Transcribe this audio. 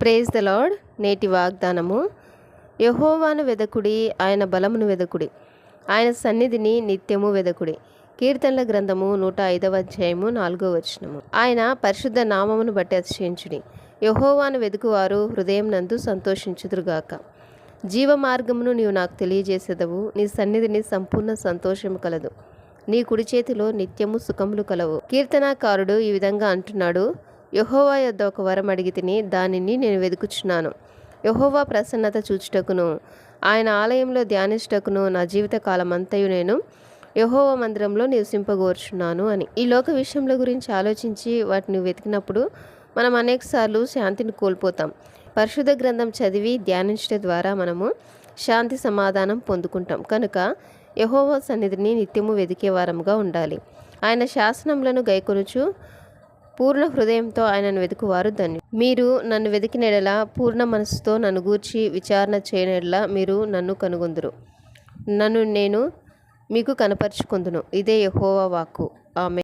Praise the lord నేటి వాగ్దానము. యహోవాను వెదకుడి ఆయన బలమును వెదకుడి. ఆయన సన్నిధిని నిత్యము వెదకుడి. కీర్తనల గ్రంథము నూట ఐదవ అధ్యాయము నాలుగో వచనము. ఆయన పరిశుద్ధ నామమును బట్టి అతిశయించుడి. యహోవాను వెదుకువారు హృదయం నందు సంతోషించుదురుగాక. జీవ మార్గమును నీవు నాకు తెలియజేసేదవు. నీ సన్నిధిని సంపూర్ణ సంతోషము కలదు. నీ కుడి చేతిలో నిత్యము సుఖములు కలవు. కీర్తనాకారుడు ఈ విధంగా అంటున్నాడు. యహోవా యొద్ద ఒక వరం అడిగి తిని దానిని నేను వెతుకుచున్నాను యహోవా ప్రసన్నత చూచుటకును ఆయన ఆలయంలో ధ్యానించుటకును నా జీవిత కాలమంతయు నేను యహోవా మందిరంలో నివసింపగోర్చున్నాను అని. ఈ లోక విషయంలో గురించి ఆలోచించి వాటిని వెతికినప్పుడు మనం అనేకసార్లు శాంతిని కోల్పోతాం. పరిశుద్ధ గ్రంథం చదివి ధ్యానించడం ద్వారా మనము శాంతి సమాధానం పొందుకుంటాం. కనుక యహోవా సన్నిధిని నిత్యము వెదికే వారముగా ఉండాలి. ఆయన శాసనములను గైకొనుచు పూర్ణ హృదయంతో ఆయనను వెతుకువారు ధన్యు. మీరు నన్ను వెతికినెడలా పూర్ణ మనసుతో నన్ను గూర్చి విచారణ చేయనెడలా మీరు నన్ను కనుగొందురు. నన్ను నేను మీకు కనపరుచుకుందును. ఇదే యహోవా వాక్కు. ఆమె